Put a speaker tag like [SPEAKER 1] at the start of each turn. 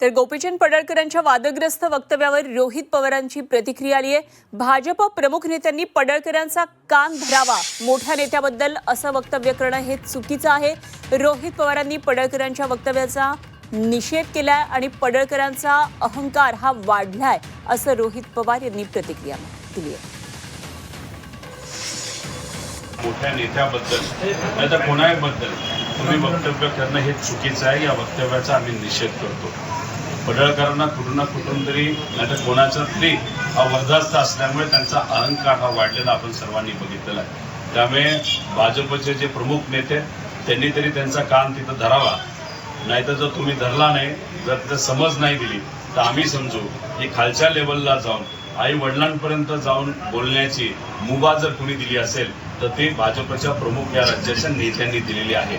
[SPEAKER 1] तर गोपीचंद पडळकरांच्या वादग्रस्त वक्तव्यावर रोहित पवारांची प्रतिक्रिया आली आहे. भाजप प्रमुख नेत्यांनी पडळकरांचा कान धरावा. मोठ्या नेत्याबद्दल असं वक्तव्य करणं हे चुकीचं आहे. रोहित पवारांनी पडळकरांच्या वक्तव्याचा निषेध केलाय आणि पडळकरांचा अहंकार हा वाढलाय असं रोहित पवार यांनी प्रतिक्रिया दिली आहे.
[SPEAKER 2] मोठ्या नेत्याबद्दल नाही तर कोणाबद्दल तुम्ही वक्तव्य करणं हे चुकीचं आहे. या वक्तव्याचा आम्ही निषेध करतो. पडळकरांना कुठून ना कुठून तरी नाही कोणाचा तरी हा वर्धास्त असल्यामुळे त्यांचा अहंकार हा वाढलेला आपण सर्वांनी बघितलेला आहे. त्यामुळे भाजपचे जे प्रमुख नेते त्यांनी तरी त्यांचा कान तिथं धरावा. नाहीतर जर तुम्ही धरला नाही जर तिथं समज नाही दिली तर आम्ही समजू की खालच्या लेवलला जाऊन आई वडिलांपर्यंत जाऊन बोलण्याची मुभा जर कुणी दिली असेल तर ते भाजपच्या प्रमुख या राज्याच्या नेत्यांनी दिलेली आहे.